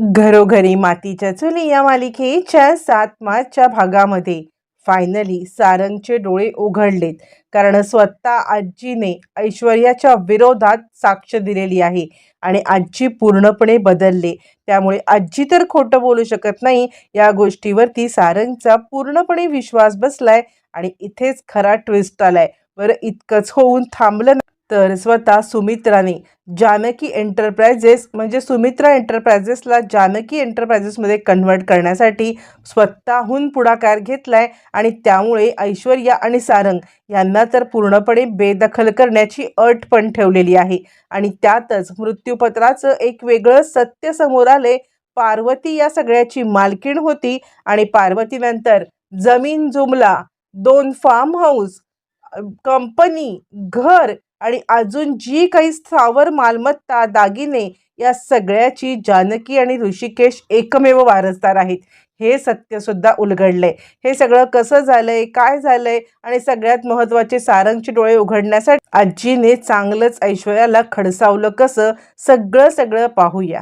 घरोघरी मातीच्या चुली या मालिकेच्या सात मार्चच्या भागामध्ये. फायनली सारंगचे डोळे उघडलेत कारण स्वतः आजीने ऐश्वर्याच्या विरोधात साक्ष दिलेली आहे आणि आजी पूर्णपणे बदलले. त्यामुळे आजी तर खोटं बोलू शकत नाही या गोष्टीवरती सारंगचा पूर्णपणे विश्वास बसलाय आणि इथेच खरा ट्विस्ट आलाय. बरं इतकंच होऊन थांबलं नाही तर स्वतः सुमित्राने जानकी एंटरप्राइजेस म्हणजे सुमित्रा एंटरप्राइजेसला जानकी एंटरप्राइजेसमध्ये कन्व्हर्ट करण्यासाठी स्वतःहून पुढाकार घेतलाय आणि त्यामुळे ऐश्वर्या आणि सारंग यांना तर पूर्णपणे बेदखल करण्याची अट पण ठेवलेली आहे. आणि त्यातच मृत्यूपत्राचं एक वेगळं सत्य समोर आले पार्वती या सगळ्याची मालकीण होती आणि पार्वतीनंतर जमीन जुमला दोन फार्म हाऊस कंपनी घर आणि अजून जी काही स्थावर मालमत्ता दागिने या सगळ्याची जानकी आणि ऋषिकेश एकमेव वारसदार आहेत. हे सत्य सुद्धा उलगडलंय हे सगळं कसं झालंय काय झालंय आणि सगळ्यात महत्त्वाचे सारंगचे डोळे उघडण्यासाठी आजीने चांगलंच ऐश्वर्याला खडसावलं कसं? सगळं सगळं पाहूया.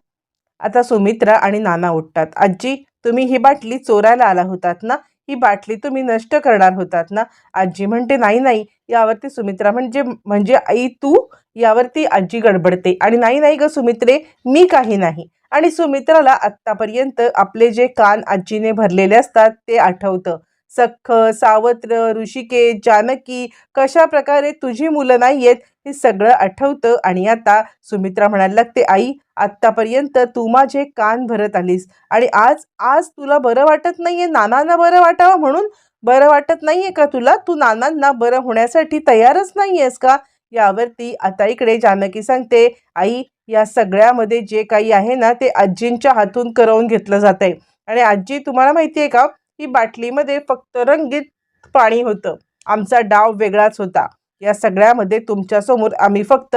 आता सुमित्रा आणि नाना उठतात. आजी तुम्ही ही बाटली चोरायला आला होतात ना? ही बाटली तुम्ही नष्ट करणार होतात ना? आजी म्हणते नाही नाही यावरती सुमित्रा म्हणजे म्हणजे आई तू यावरती आजी गडबडते. आणि नाही नाही ग सुमित्रे मी काही नाही. आणि सुमित्राला आत्तापर्यंत आपले जे कान आजीने भरलेले असतात ते आठवतं. सख्ख सावत्र ऋषिकेश जानकी कशा प्रकारे तुझी मुलं नाही आहेत हे सगळं आठवतं. आणि आता सुमित्रा म्हणायला लागते आई आत्तापर्यंत तू माझे कान भरत आलीस. आणि आज आज तुला बरं वाटत नाहीये? नानांना बरं वाटावं म्हणून? बरं वाटत नाहीये का तुला? तू नानांना बरं होण्यासाठी तयारच नाही आहेस का? यावरती आता इकडे जानकी सांगते आई या सगळ्यामध्ये जे काही आहे ना ते आजींच्या हातून करवून घेतलं जात आहे आणि आजी तुम्हाला माहिती आहे का ही बाटलीमध्ये फक्त रंगीत पाणी होतं. आमचा डाव वेगळाच होता. या सगळ्यामध्ये तुमच्यासमोर आम्ही फक्त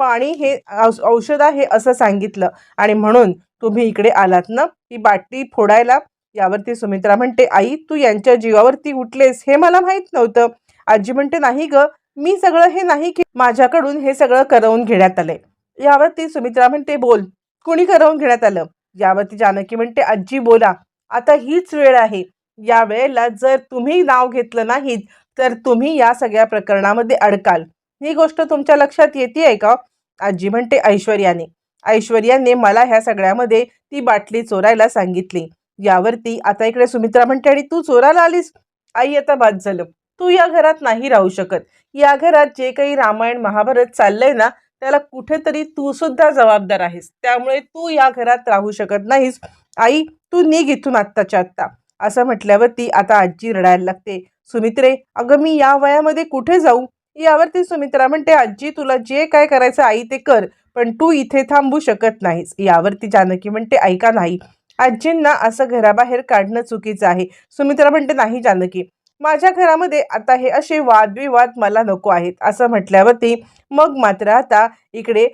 पाणी हे औष औषध आहे असं सांगितलं. आणि म्हणून तुम्ही इकडे आलात ना? ही बाटली फोडायला? यावरती सुमित्रा म्हणते आई तू यांच्या जीवावरती उठलेस हे मला माहीत नव्हतं. आजी म्हणते नाही ग मी सगळं हे नाही की माझ्याकडून हे सगळं करवून घेण्यात आलंय यावरती सुमित्रा म्हणते बोल कुणी करवून घेण्यात आलं? यावरती जानकी म्हणते आजी बोला. आता हीच वेळ आहे. या वेळेला जर तुम्ही नाव घेतलं नाहीत तर तुम्ही या सगळ्या प्रकरणामध्ये अडकाल. ही गोष्ट तुमच्या लक्षात येते आहे का? आजी म्हणते ऐश्वर्याने. ऐश्वर्याने मला ह्या सगळ्यामध्ये ती बाटली चोरायला सांगितली. यावरती आता इकडे सुमित्रा म्हणते आणि तू चोराला आलीस? आई आता बाद झालं. तू या घरात नाही राहू शकत. या घरात जे काही रामायण महाभारत चाललंय ना त्याला कुठेतरी तू सुद्धा जबाबदार आहेस. त्यामुळे तू या घरात राहू शकत नाहीस. आई तू निघ इथून आत्ताच्या आत्ता. असं म्हटल्यावरती आता आजी रडायला लागते. सुमित्रे अगं मी या वयामध्ये कुठे जाऊ? यावरती सुमित्रा म्हणते आजी तुला जे काय करायचं आई ते कर पण तू इथे थांबू शकत नाहीस. यावरती जानकी म्हणते ऐका नाही. आजींना असं घराबाहेर काढणं चुकीचं आहे. सुमित्रा म्हणते नाही जानकी. माझ्या घरामध्ये आता हे असे वादविवाद मला नको आहेत. असं म्हटल्यावरती मग मात्र आता इकडे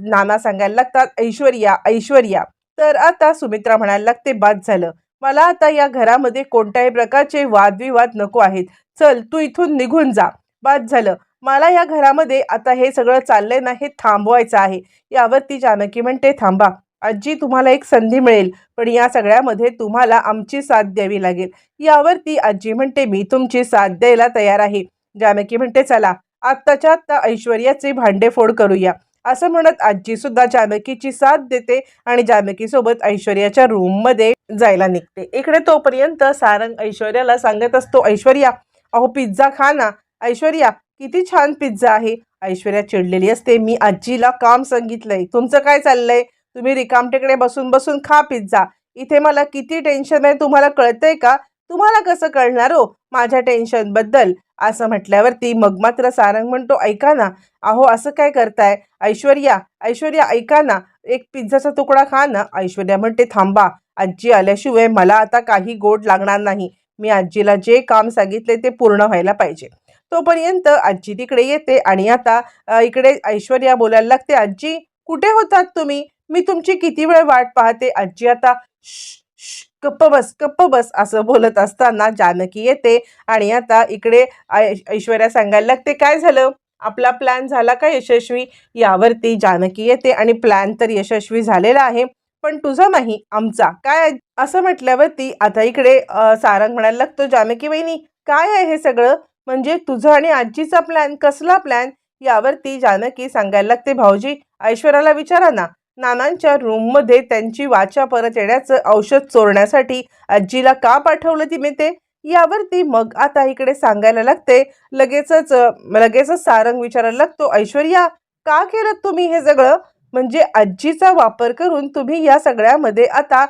नाना सांगायला लागतात ऐश्वर्या ऐश्वर्या. तर आता सुमित्रा म्हणायला लागते बाद झालं. मला आता या घरामध्ये कोणत्याही प्रकारचे वादविवाद नको आहेत. चल तू इथून निघून जा. बाद झालं. मला या घरामध्ये आता हे सगळं चाललंय ना हे थांबवायचं आहे. यावरती जानकी म्हणते थांबा. आजी तुम्हाला एक संधी मिळेल पण या सगळ्यामध्ये तुम्हाला आमची साथ द्यावी लागेल. यावरती आजी म्हणते मी तुमची साथ द्यायला तयार आहे. जानकी म्हणते चला. आत्ताच्या आत्ता ऐश्वर्याचे भांडेफोड करूया. असं म्हणत आजी सुद्धा जानकीची साथ देते आणि जानकी सोबत ऐश्वर्याच्या रूममध्ये जायला निघते. इकडे तोपर्यंत सारंग ऐश्वर्याला सांगत असतो ऐश्वर्या अहो पिझ्झा खा ना. ऐश्वर्या किती छान पिझ्झा आहे. ऐश्वर्या चिडलेली असते मी आजीला काम सांगितलंय. तुमचं काय चाललंय? तुम्ही रिकामटेकडे बसून बसून खा पिझ्झा इथे मला किती टेन्शन आहे तुम्हाला कळतंय का? तुम्हाला कसं कळणार हो? माझ्या टेन्शनबद्दल असं म्हटल्यावरती मग मात्र सारंग म्हणतो ऐका ना अहो असं काय करताय? ऐश्वर्या ऐश्वर्या ऐका ना एक पिझ्झाचा तुकडा खा ना. ऐश्वर्या म्हणते थांबा आजी आल्याशिवाय मला आता काही गोड लागणार नाही. मी आजीला जे काम सांगितले ते पूर्ण व्हायला पाहिजे. तोपर्यंत आजी तिकडे येते आणि आता इकडे ऐश्वर्या बोलायला लागते आजी कुठे होतात तुम्ही? मी तुमची किती वेळ वाट पाहते? आजी आता श गप्प बस गप्प बस असं बोलत असताना जानकी येते आणि आता इकडे ऐश्वर्या सांगायला लागते काय झालं? आपला प्लॅन झाला का यशस्वी? यावरती जानकी येते आणि प्लॅन तर यशस्वी झालेला आहे पण तुझा नाही आमचा. काय असं म्हटल्यावरती आता इकडे सारंग म्हणायला लागतो जानकी वहिनी काय आहे हे सगळं? म्हणजे तुझं आणि आजीचा प्लॅन कसला प्लॅन यावरती जानकी सांगायला लागते भाऊजी ऐश्वर्याला विचारा ना. नानांच्या रूममध्ये त्यांची वाचा परत येण्याचं औषध चोरण्यासाठी आजीला का पाठवलं तिने ते यावरती मग आता इकडे सांगायला लागते. लगेचच लगेचच सारंग विचारायला लागतो ऐश्वर्या का केलं तुम्ही हे सगळं? म्हणजे आजीचा वापर करून तुम्ही या सगळ्यामध्ये आता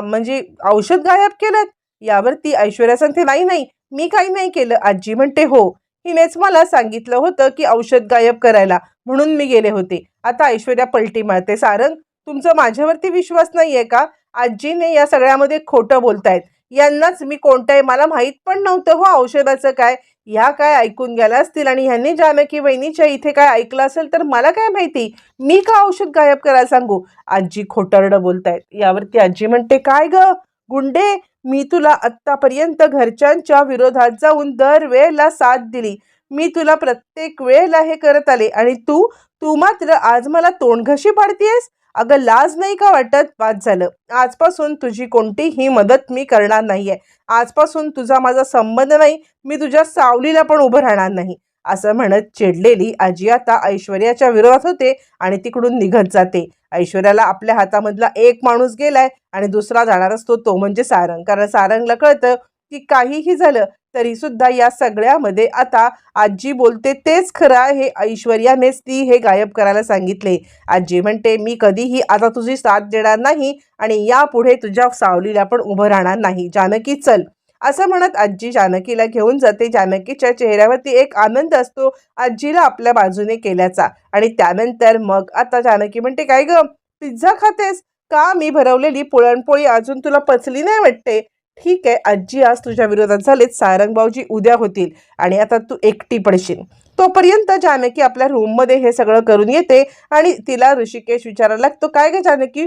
म्हणजे औषध गायब केलं यावरती ऐश्वर्या सांगते नाही नाही मी काही नाही केलं. आजी म्हणते हो हिनेच मला सांगितलं होतं की औषध गायब करायला म्हणून मी गेले होते. आता ऐश्वर्या पलटी मारते. सारंग तुमचं माझ्यावरती विश्वास नाहीये का? आजीने या सगळ्यामध्ये खोटं बोलतायत. यांनाच मी कोणत्याही मला माहीत पण नव्हतं हो औषधाचं काय. ह्या काय ऐकून गेल्या असतील आणि ह्यांनी जानकी वहिनीच्या इथे काय ऐकलं असेल तर मला काय माहिती? मी का औषध गायब करायला सांगू? आजी खोटारडं बोलतायत. यावरती आजी म्हणते काय ग? गुंडे मी तुला आत्तापर्यंत घरच्यांच्या विरोधात जाऊन दरवेळेला साथ दिली. मी तुला प्रत्येक वेळेला हे करत आले आणि तू तू मात्र आज मला तोंडघशी पाडतीयस? अगं लाज नाही का वाटत? बाद झालं. आजपासून तुझी कोणतीही मदत मी करणार नाहीये. आजपासून तुझा माझा संबंध नाही. मी तुझ्या सावलीला पण उभं राहणार नाही. असं म्हणत चिडलेली आजी आता ऐश्वर्याच्या विरोधात होते आणि तिकडून निघत जाते. ऐश्वर्याला आपल्या हातामधला एक माणूस गेलाय आणि दुसरा जाणार असतो तो म्हणजे सारंग. कारण सारंगला कळतं की काहीही झालं तरी सुद्धा या सगळ्यामध्ये आता आजी बोलते तेच खरं आहे ऐश्वर्यानेच ती हे गायब करायला सांगितले. आजी म्हणते मी कधीही आता तुझी साथ देणार नाही आणि यापुढे तुझ्या सावलीला पण उभं राहणार नाही. जानकी चल. असं म्हणत आजी जानकीला घेऊन जाते. जानकीच्या चेहऱ्यावरती एक आनंद असतो आजीला आपल्या बाजूने केल्याचा. आणि त्यानंतर मग आता जानकी म्हणते काय ग पिझ्झा खातेस? का मी भरवलेली पुरणपोळी अजून तुला पचली नाही वाटते? ठीक आहे आजी आज तुझ्या विरोधात झालेत सारंग भाऊजी उद्या होतील आणि आता तू एकटी पडशील. तोपर्यंत जानकी आपल्या रूममध्ये हे सगळं करून येते आणि तिला ऋषिकेश विचारायला लागतो काय ग जानकी?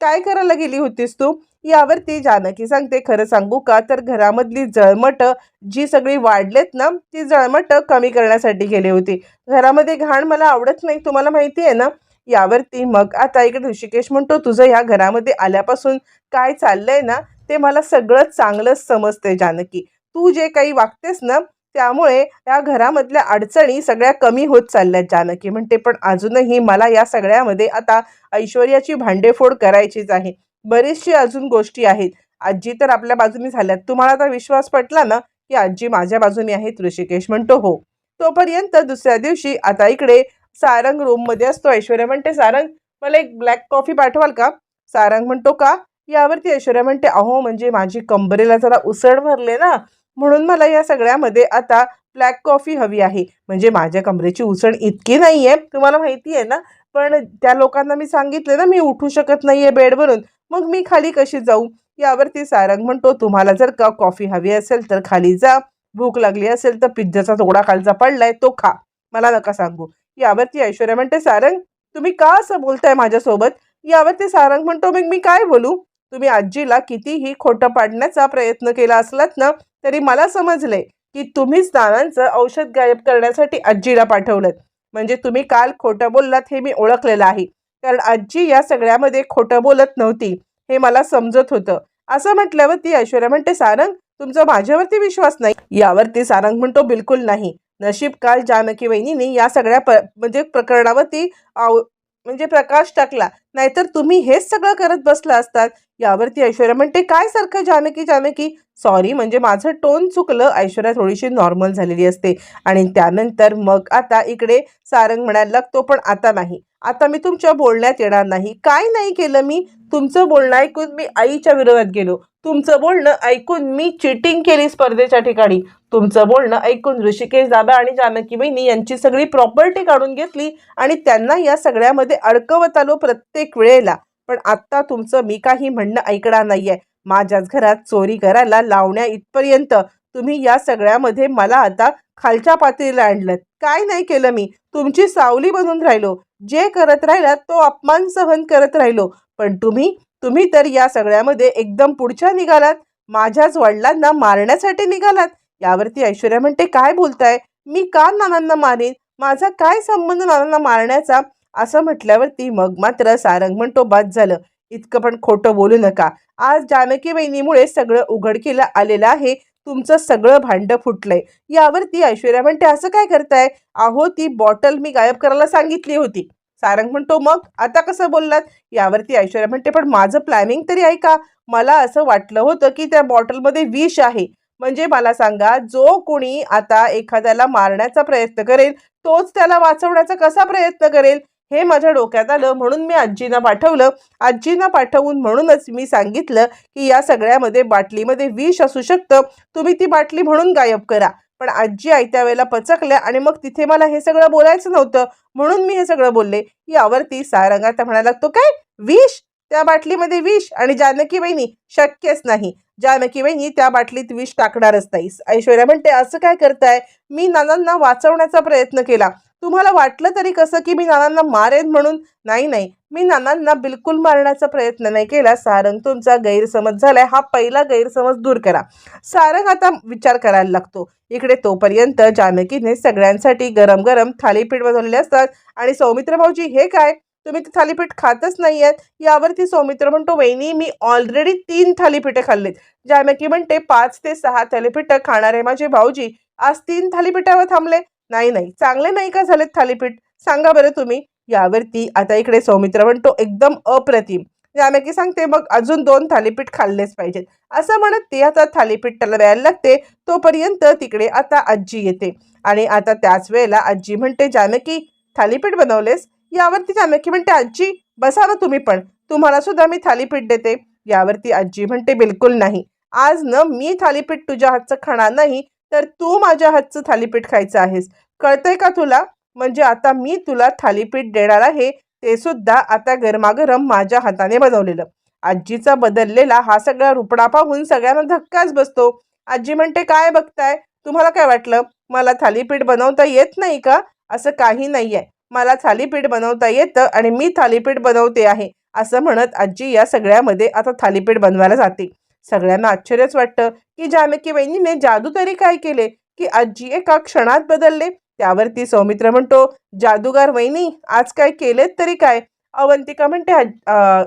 काय करायला गेली होतीस तू? यावरती जानकी सांगते खरं सांगू का? तर घरामधली जळमट जी सगळी वाढलेत ना ती जळमट कमी करण्यासाठी गेली होती. घरामध्ये घाण मला आवडत नाही तुम्हाला माहिती आहे ना? यावरती मग आता इकडे ऋषिकेश म्हणतो तुझं या घरामध्ये आल्यापासून काय चाललंय ना ते मला सगळं चांगलंच समजते जानकी. तू जे काही वागतेस ना त्यामुळे या घरामधल्या अडचणी सगळ्या कमी होत चालल्यात जानकी. म्हणते पण अजूनही मला या सगळ्यामध्ये आता ऐश्वर्याची भांडेफोड करायचीच आहे. बरीचशी अजून गोष्टी आहेत. आजी तर आपल्या बाजूने झाल्यात. तुम्हाला आता विश्वास पटला ना की आजी माझ्या बाजूने आहेत ऋषिकेश? म्हणतो हो. तोपर्यंत दुसऱ्या दिवशी आता इकडे सारंग रूममध्ये असतो ऐश्वर्या. म्हणते सारंग मला एक ब्लॅक कॉफी पाठवाल का? सारंग म्हणतो का? यावरती ऐश्वर्या म्हणते अहो म्हणजे माझी कंबरेला जरा उसळ भरले ना म्हणून मला या सगळ्यामध्ये आता ब्लॅक कॉफी हवी आहे. म्हणजे माझ्या कमरेची उसण इतकी नाही आहे तुम्हाला माहिती आहे ना पण त्या लोकांना मी सांगितले ना मी उठू शकत नाही आहे बेडवरून मग मी खाली कशी जाऊ? यावरती सारंग म्हणतो तुम्हाला जर का कॉफी हवी असेल तर खाली जा. भूक लागली असेल तर पिझ्झाचा तोडा खालचा पडलाय तो खा. मला नका सांगू. यावरती ऐश्वर्या म्हणते सारंग तुम्ही का असं बोलताय माझ्यासोबत? यावरती सारंग म्हणतो मग मी काय बोलू? तुम्ही आजीला कितीही खोटं पाडण्याचा प्रयत्न केला असलात ना तरी मला समजले की तुम्हीच दानांचं औषध गायब करण्यासाठी आजीला पाठवलं म्हणजे तुम्ही काल खोटं बोललात हे मी ओळखलेलं आहे. कारण आजी या सगळ्यामध्ये खोटं बोलत नव्हती हे मला समजत होतं. असं म्हटल्यावर ती ऐश्वर्या म्हणते सारंग तुमचा माझ्यावरती विश्वास नाही. यावरती सारंग म्हणतो बिलकुल नाही. नशीब काल जानकी वहिनीने या सगळ्या प म्हणजे प्रकरणावरती आव- म्हणजे प्रकाश टाकला. नाहीतर तुम्ही हेच सगळं करत बसला असतात. यावरती ऐश्वर्या म्हणते काय सारखं जानकी जानकी? सॉरी म्हणजे माझं टोन चुकलं. ऐश्वर्या थोडीशी नॉर्मल झालेली असते. आणि त्यानंतर मग आता इकडे सारंग म्हणायला लागतो पण आता नाही. आता मी तुमच्या बोलण्यात येणार नाही. काय नाही केलं मी? तुमचं बोलणं ऐकून मी आईच्या विरोधात गेलो. तुमचं बोलणं ऐकून मी चिटिंग केली स्पर्धेच्या ठिकाणी. तुमचं बोलणं ऐकून ऋषिकेश दादा आणि जानकी बहिणी यांची सगळी प्रॉपर्टी काढून घेतली आणि त्यांना या सगळ्यामध्ये अडकवत आलो प्रत्येक वेळेला. पण आत्ता तुमचं मी काही म्हणणं ऐकणार नाहीये. माझ्याच घरात चोरी करायला लावण्या इथपर्यंत तुम्ही या सगळ्यामध्ये मला आता खालच्या पातळीला आणलं काय नाही केलं मी. तुमची सावली बनून राहिलो. जे करत राहिलात तो अपमान सहन करत राहिलो. पण तुम्ही तुम्ही तर या सगळ्यामध्ये एकदम पुढच्या निघालात. माझ्याच वडिलांना मारण्यासाठी निघालात. यावरती ऐश्वर्या म्हणते काय बोलताय? मी का नानांना मारेन? माझा काय संबंध नानांना मारण्याचा? असं म्हटल्यावरती मग मात्र सारंग म्हणतो बाद झालं. इतकं पण खोटं बोलू नका. आज जानकी बहिणीमुळे सगळं उघडकीला आलेलं आहे. तुमचं सगळं भांडं फुटलंय. यावरती ऐश्वर्या म्हणते असं काय करताय? अहो ती बॉटल मी गायब करायला सांगितली होती. सारंग म्हणतो मग आता कसं बोललात? यावरती ऐश्वर्या म्हणते पण माझं प्लॅनिंग तरी ऐका मला असं वाटलं होतं की त्या बॉटलमध्ये विष आहे. म्हणजे मला सांगा जो कोणी आता एखाद्याला मारण्याचा प्रयत्न करेल तोच त्याला वाचवण्याचा कसा प्रयत्न करेल? हे माझ्या डोक्यात आलं म्हणून मी आजींना पाठवलं. आजींना पाठवून म्हणूनच मी सांगितलं की या सगळ्यामध्ये बाटलीमध्ये विष असू शकतं. तुम्ही ती बाटली म्हणून गायब करा. पण आजी आयत्या वेळेला पचकल्या आणि मग तिथे मला हे सगळं बोलायचं नव्हतं. म्हणून मी हे सगळं बोलले. यावरती सारंगा आता म्हणायला लागतो काय? विष? त्या बाटलीमध्ये विष? आणि जानकी बहिणी शक्यच नाही. जानकी बहिणी त्या बाटलीत विष टाकणारच नाही ऐश्वर्या म्हणते असं काय करताय? मी नानांना वाचवण्याचा प्रयत्न केला. तुम्हाला वाटलं तरी कसं की मी नानांना मारेन म्हणून? नाही नाही. मी नानांना बिलकुल मारण्याचा प्रयत्न नाही केला. सारंग तुमचा गैरसमज झालाय. हा पहिला गैरसमज दूर करा. सारंग आता विचार करायला लागतो. इकडे तोपर्यंत जानकीने सगळ्यांसाठी गरम गरम थालीपीठ बनवलेले असतात. आणि सौमित्र भाऊजी हे काय? तुम्ही ते थालीपीठ खातच नाही आहेत यावरती सौमित्र म्हणतो वहिनी मी ऑलरेडी तीन थालीपीठे खाल्लीत. जानकी म्हणते पाच ते सहा थालीपीठं खाणारे माझे भाऊजी आज तीन थालीपीठावर थांबले. नाही नाही. चांगले नाही का झालेत थालीपीठ? सांगा बरं तुम्ही. यावरती आता इकडे सौमित्र म्हणतो एकदम अप्रतिम. यामेकी सांगते मग अजून दोन थालीपीठ खाल्लेच पाहिजेत. असं म्हणत ती आता थालीपीठ त्याला द्यायला लागते. तोपर्यंत तिकडे आता आजी येते. आणि आता त्याच वेळेला आजी म्हणते जानकी थालीपीठ बनवलेस? यावरती जानकी म्हणते आजी बसा ना तुम्ही पण. तुम्हाला सुद्धा मी थालीपीठ देते. यावरती आजी म्हणते बिलकुल नाही. आज न मी थालीपीठ तुझ्या हातचं खाणार नाही. तर तू माझ्या हातचं थालीपीठ खायचं आहेस. कळतंय का तुला? म्हणजे आता मी तुला थालीपीठ देणार आहे ते सुद्धा आता गरमागरम माझ्या हाताने बनवलेलं. आजीचा बदललेला हा सगळा रुपडा पाहून सगळ्यांना धक्काच बसतो. आजी म्हणते काय बघताय? तुम्हाला काय वाटलं? मला थालीपीठ बनवता येत नाही का? असं काही नाही आहे मला थालीपीठ बनवता येतं आणि मी थालीपीठ बनवते आहे. असं म्हणत आजी या सगळ्यामध्ये आता थालीपीठ बनवायला जाते. सगळ्यांना आश्चर्यच वाटतं की जानकी वहिनीने जादू तरी काय केले? की आजी एका क्षणात बदलले? त्यावरती सौमित्र म्हणतो जादूगार वहिनी आज काय केलेत तरी काय? अवंतिका म्हणते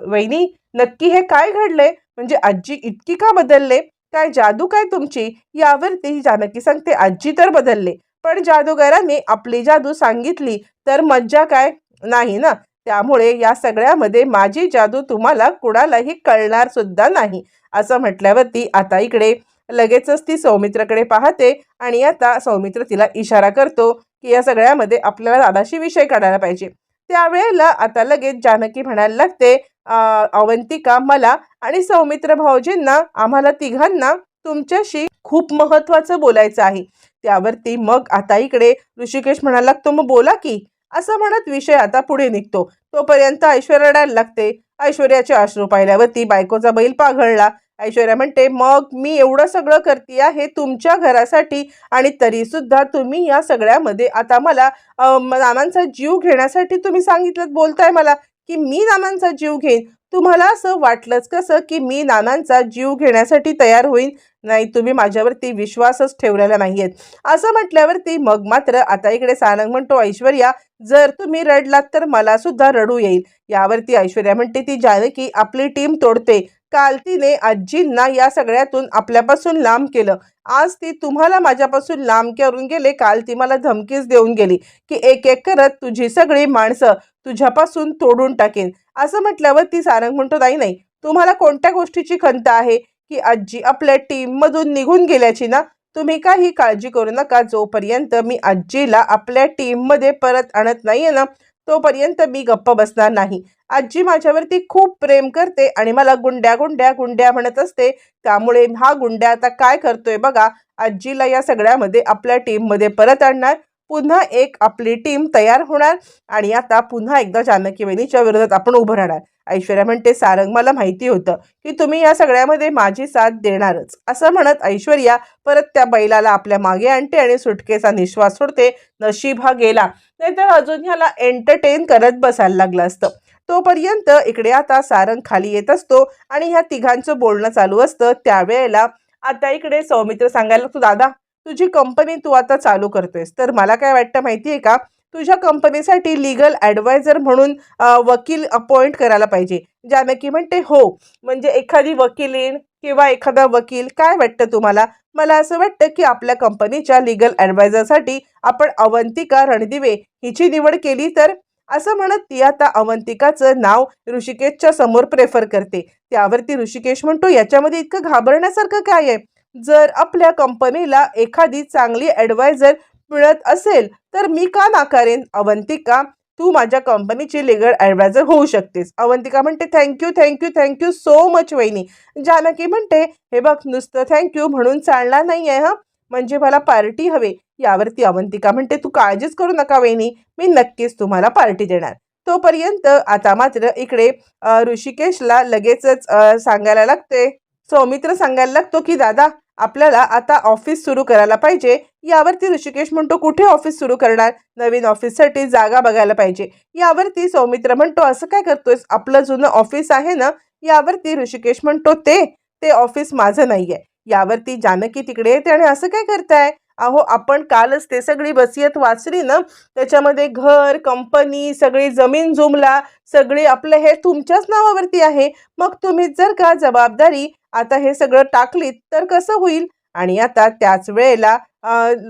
वहिनी नक्की हे काय घडले म्हणजे आजी इतकी का बदलले? काय जादू काय तुमची? यावरती जानकी सांगते आजी तर बदलले. पण जादूगाराने आपली जादू सांगितली तर मज्जा काय? नाही ना? त्यामुळे या सगळ्यामध्ये माझी जादू तुम्हाला कुणालाही कळणार सुद्धा नाही असं म्हटल्यावरती आता इकडे लगेचच ती सौमित्राकडे पाहते आणि आता सौमित्र तिला इशारा करतो की या सगळ्यामध्ये आपल्याला दादाशी विषय काढायला पाहिजे. त्यावेळेला आता लगेच जानकी म्हणायला लागते अवंतिका मला आणि सौमित्र भाऊजींना आम्हाला तिघांना तुमच्याशी खूप महत्त्वाचं बोलायचं आहे. त्यावरती मग आता इकडे ऋषिकेश म्हणायला लागतो मग बोला की असं म्हणत विषय आता पुढे निघतो. तोपर्यंत ऐश्वर्या रडायला लागते. ऐश्वर्याचे अश्रू पाहिल्यावरती बायकोचा बैल पाघळला. ऐश्वर्या म्हणते मग मी एवढं सगळं करते आहे तुमच्या घरासाठी आणि तरी सुद्धा तुम्ही या सगळ्यामध्ये आता मला अं, नानांचा जीव घेण्यासाठी तुम्ही सांगितलं बोलताय मला की मी नानांचा जीव घेईन. तुम्हाला असं वाटलंच कसं की मी नानांचा जीव घेण्यासाठी तयार होईन? नाही तुम्ही माझ्यावरती विश्वासच ठेवलेला नाहीयेत. असं म्हटल्यावरती मग मात्र आता इकडे सारंग म्हणतो ऐश्वर्या जर तुम्ही रडलात तर मला सुद्धा रडू येईल. यावरती ऐश्वर्या म्हणते ती जानकी आपली टीम तोडते. काल तिने आजींना या सगळ्यातून आपल्यापासून लांब केलं. आज ती तुम्हाला माझ्यापासून लांब करून गेले काल ती मला धमकीच देऊन गेली की एक एक करत तुझी सगळी माणसं तुझ्यापासून तोडून टाकेन. असं म्हटल्यावर ती सारंग म्हणतो नाही नाही तुम्हाला कोणत्या गोष्टीची खंत आहे? की आजी आपल्या टीममधून निघून गेल्याची ना तुम्ही काही काळजी करू नका. जोपर्यंत मी आजीला आपल्या टीममध्ये परत आणत नाहीये ना तोपर्यंत मी गप्प बसणार नाही. आजी माझ्यावरती खूप प्रेम करते आणि मला गुंड्या गुंड्या गुंड्या म्हणत असते. त्यामुळे हा गुंड्या आता काय करतोय बघा आजीला या सगळ्यामध्ये आपल्या टीममध्ये परत आणणार. पुन्हा एक आपली टीम तयार होणार आणि आता पुन्हा एकदा जानकी वेणीच्या विरोधात आपण उभं राहणार. ऐश्वर्या म्हणते सारंग मला माहिती होतं की तुम्ही या सगळ्यामध्ये माझी साथ देणारच. असं म्हणत ऐश्वर्या परत त्या बैलाला आपल्या मागे आणते आणि सुटकेचा निश्वास सोडते. नशीब हा गेला. नाहीतर अजून ह्याला एंटरटेन करत बसायला लागलं असतं. तोपर्यंत इकडे आता सारंग खाली येत असतो आणि ह्या तिघांचं बोलणं चालू असतं. त्यावेळेला आता इकडे सौमित्र सांगायला तू दादा तुझी कंपनी तू आता चालू करतोयस. तर मला काय वाटतं माहिती आहे का? तुझ्या कंपनीसाठी लिगल ॲडवायझर म्हणून वकील अपॉइंट करायला पाहिजे. जानकी म्हणते हो म्हणजे एखादी वकिलीण किंवा एखादा वकील काय वाटतं तुम्हाला? मला असं वाटतं की आपल्या कंपनीच्या लिगल ॲडवायझरसाठी आपण अवंतिका रणदिवे हिची निवड केली तर असं म्हणत ती आता अवंतिकाचं नाव ऋषिकेशच्या समोर प्रेफर करते. त्यावरती ऋषिकेश म्हणतो याच्यामध्ये इतकं घाबरण्यासारखं काय आहे? जर आपल्या कंपनीला एखादी चांगली ॲडवायझर मिळत असेल तर मी का नाकारेन? अवंतिका तू माझ्या कंपनीची लिगल ॲडवायझर होऊ शकतेस. अवंतिका म्हणते thank you thank you thank you so much वहिनी. जानकी म्हणते हे बघ नुसतं थँक्यू म्हणून चालणार नाही आहे हां? म्हणजे मला पार्टी हवे. यावरती अवंतिका म्हणते तू काळजीच करू नका वहिनी. मी नक्कीच तुम्हाला पार्टी देणार. तोपर्यंत आता मात्र इकडे ऋषिकेशला लगेचच सांगायला लागते. सौमित्र सांगायला लागतो की दादा आपल्याला आता ऑफिस सुरू करायला पाहिजे. यावरती ऋषिकेश म्हणतो कुठे ऑफिस सुरू करणार? नवीन ऑफिससाठी जागा बघायला पाहिजे. यावरती सौमित्र म्हणतो असं काय करतोयस? आपलं जुनं ऑफिस आहे ना? यावरती ऋषिकेश म्हणतो ते ते ऑफिस माझं नाही आहे यावरती जानकी तिकडे येते आणि असं काय करताय? अहो आपण कालच ते सगळी वसियत वाचली ना? त्याच्यामध्ये घर कंपनी सगळी जमीन जुमला सगळी आपलं हे तुमच्याच नावावरती आहे. मग तुम्ही जर का जबाबदारी आता हे सगळं टाकलीत तर कसं होईल? आणि आता त्याच वेळेला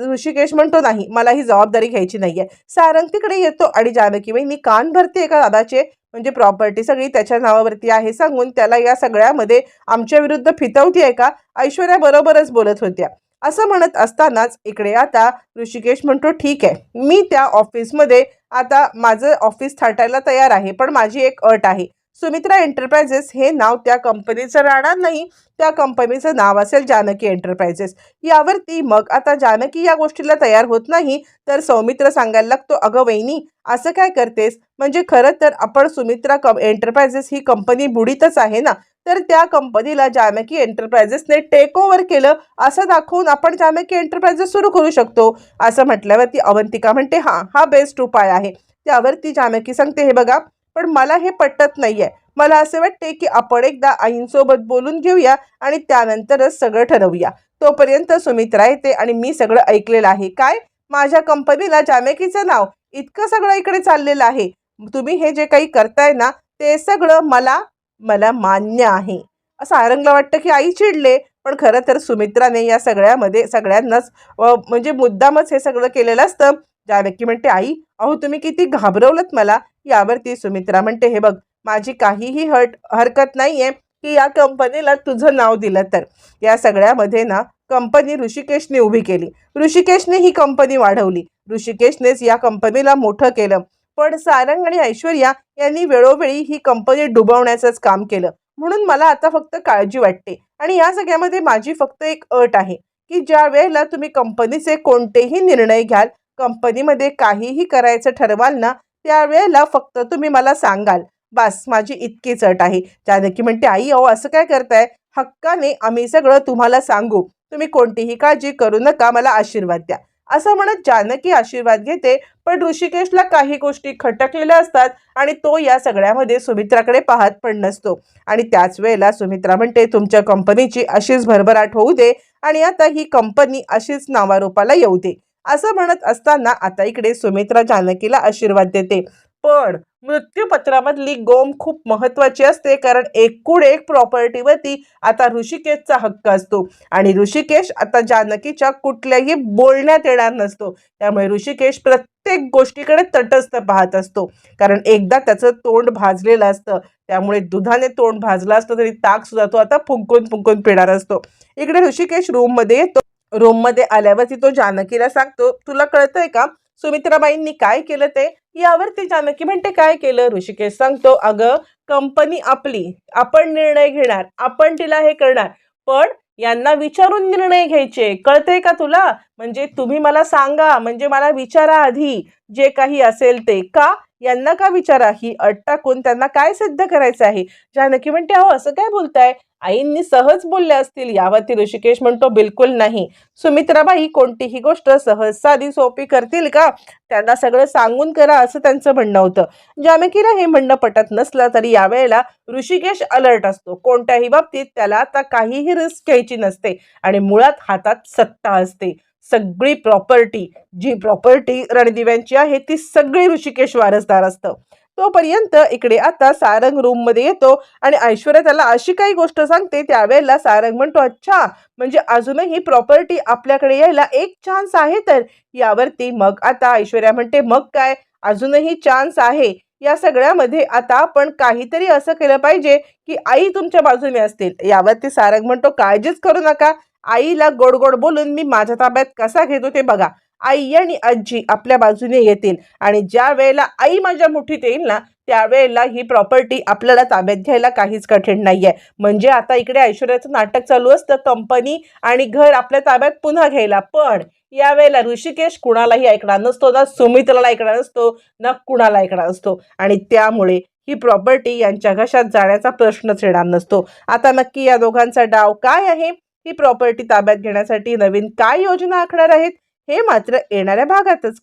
ऋषिकेश म्हणतो नाही मला ही जबाबदारी घ्यायची नाहीये. सारंग तिकडे येतो आणि जानकी वहिनी कान भरते का दादाचे. म्हणजे प्रॉपर्टी सगळी त्याच्या नावावरती आहे सांगून त्याला या सगळ्यामध्ये आमच्या विरुद्ध फितवती आहे का? ऐश्वर्या बरोबरच बोलत होत्या. असं म्हणत असतानाच इकडे आता ऋषिकेश म्हणतो ठीक आहे मी त्या ऑफिसमध्ये आता माझं ऑफिस थाटायला तयार आहे पण माझी एक अट आहे. सुमित्रा एंटरप्राइजेस हे नाव त्या कंपनीचं राहणार नाही. त्या कंपनीचं नाव असेल जानकी एंटरप्राइजेस यावरती मग आता जानकी या गोष्टीला तयार होत नाही तर सौमित्र सांगायला लागतो अगं वहिनी असं काय करतेस? म्हणजे खरं तर आपण सुमित्रा कम एंटरप्राइजेस ही कंपनी बुडीतच आहे ना? तर त्या कंपनीला जानकी एंटरप्राइजेसने टेक ओव्हर केलं. असं दाखवून आपण जानकी एंटरप्राइजेस सुरू करू शकतो. असं म्हटल्यावरती अवंतिका म्हणते हां हा बेस्ट उपाय आहे. त्यावरती जानकी सांगते हे बघा पण मला हे पटत नाही आहे मला असे वाटते की आपण एकदा आईंसोबत बोलून घेऊया आणि त्यानंतरच सगळं ठरवूया. तोपर्यंत सुमित्रा राहते आणि मी सगळं ऐकलेलं आहे. काय? माझ्या कंपनीला जामेकीचं नाव. इतकं सगळं इकडे चाललेलं आहे. तुम्ही हे जे काही करताय ना ते सगळं मला मला मान्य आहे. असं आरंगला वाटतं की आई चिडले पण खरं तर सुमित्राने या सगळ्यामध्ये सगळ्यांनाच म्हणजे मुद्दामच हे सगळं केलेलं असतं. जानकी म्हणते आई अहो तुम्ही किती घाबरवलत मला. यावरती सुमित्रा म्हणते हे बघ माझी काहीही हट हरकत नाही आहे की या कंपनीला तुझं नाव दिलं तर. या सगळ्यामध्ये ना कंपनी ऋषिकेशने उभी केली. ऋषिकेशने ही कंपनी वाढवली. ऋषिकेशनेच या कंपनीला मोठं केलं. पण सारंग आणि ऐश्वर्या यांनी वेळोवेळी ही कंपनी डुबवण्याचंच काम केलं. म्हणून मला आता फक्त काळजी वाटते. आणि या सगळ्यामध्ये माझी फक्त एक अट आहे की ज्या वेळेला तुम्ही कंपनीचे कोणतेही निर्णय घ्याल कंपनीमध्ये काहीही करायचं ठरवाल ना त्यावेळेला फक्त तुम्ही मला सांगाल. बस माझी इतकीच अट आहे. जानकी म्हणते आई अहो असं काय करताय? हक्काने आम्ही सगळं तुम्हाला सांगू. तुम्ही कोणतीही काळजी करू नका मला आशीर्वाद द्या. असं म्हणत जानकी आशीर्वाद घेते पण ऋषिकेशला काही गोष्टी खटकलेल्या असतात आणि तो या सगळ्यामध्ये सुमित्राकडे पाहत पण नसतो. आणि त्याच वेळेला सुमित्रा म्हणते तुमच्या कंपनीची अशीच भरभराट होऊ दे आणि आता ही कंपनी अशीच नावारूपाला येऊ दे. असं म्हणत असताना आता इकडे सुमित्रा जानकीला आशीर्वाद देते. पण मृत्यूपत्रामधली गोम खूप महत्वाची असते कारण एकूण एक प्रॉपर्टीवरती आता ऋषिकेशचा हक्क असतो. आणि ऋषिकेश आता जानकीच्या कुठल्याही बोलण्यात येणार नसतो. त्यामुळे ऋषिकेश प्रत्येक गोष्टीकडे तटस्थ पाहत असतो. कारण एकदा त्याचं तोंड भाजलेलं असतं. त्यामुळे दुधाने तोंड भाजलं असतं तरी ताक सुद्धा तो आता फुंकून फुंकून पिणार असतो. इकडे ऋषिकेश रूममध्ये येतो. रूममध्ये आल्यावरती तो जानकीला सांगतो तुला कळतंय का? सुमित्राबाईंनी काय केलं ते? यावरती जानकी म्हणते काय केलं? ऋषिकेश सांगतो अगं कंपनी आपली आपण निर्णय घेणार आपण तिला हे करणार पण यांना विचारून निर्णय घ्यायचे. कळतंय का तुला? म्हणजे तुम्ही मला सांगा म्हणजे मला विचारा आधी जे काही असेल ते. का? यांना का विचारा? ही अट टाकून त्यांना काय सिद्ध करायचं आहे? जानकी म्हणते अहो असं काय बोलताय? आईंनी सहज बोलले असतील. यावरती ऋषिकेश म्हणतो बिलकुल नाही. सुमित्राबाई कोणतीही गोष्ट सहज साधी सोपी करतील का? त्यांना सगळं सांगून करा असं त्यांचं म्हणणं होतं. जानकीला हे म्हणणं पटत नसलं तरी यावेळेला ऋषिकेश अलर्ट असतो. कोणत्याही बाबतीत त्याला आता काहीही रिस्क घ्यायची नसते आणि मुळात हातात सत्ता असते. सगळी प्रॉपर्टी जी प्रॉपर्टी रणदिव्यांची आहे ती सगळी ऋषिकेश वारसदार असतं. तोपर्यंत इकडे आता सारंग रूममध्ये येतो आणि ऐश्वर्या त्याला अशी काही गोष्ट सांगते त्यावेळेला सारंग म्हणतो अच्छा म्हणजे अजूनही प्रॉपर्टी आपल्याकडे यायला एक चान्स आहे तर? यावरती मग आता ऐश्वर्या म्हणते मग काय? अजूनही चान्स आहे. या सगळ्यामध्ये आता आपण काहीतरी असं केलं पाहिजे की आई तुमच्या बाजूने असतील. यावरती सारंग म्हणतो काळजीच करू नका. आईला गोड गोड बोलून मी माझ्या ताब्यात कसा घेतो ते बघा. आई आणि आजी आपल्या बाजूने येतील आणि ज्या वेळेला आई माझ्या मुठीत येईल ना त्यावेळेला ही प्रॉपर्टी आपल्याला ताब्यात घ्यायला काहीच कठीण नाही आहे म्हणजे आता इकडे ऐश्वर्याचं नाटक चालू असतं कंपनी आणि घर आपल्या ताब्यात पुन्हा घ्यायला. पण यावेळेला ऋषिकेश कुणालाही ऐकणार नसतो ना सुमित्राला ऐकणार नसतो ना कुणाला ऐकणार असतो आणि त्यामुळे ही प्रॉपर्टी यांच्या घशात जाण्याचा प्रश्नच येणार नसतो. आता नक्की या दोघांचा डाव काय आहे? ही प्रॉपर्टी ताब्यात घेण्यासाठी नवीन काय योजना आखणार आहेत हे मात्र येणाऱ्या भागातच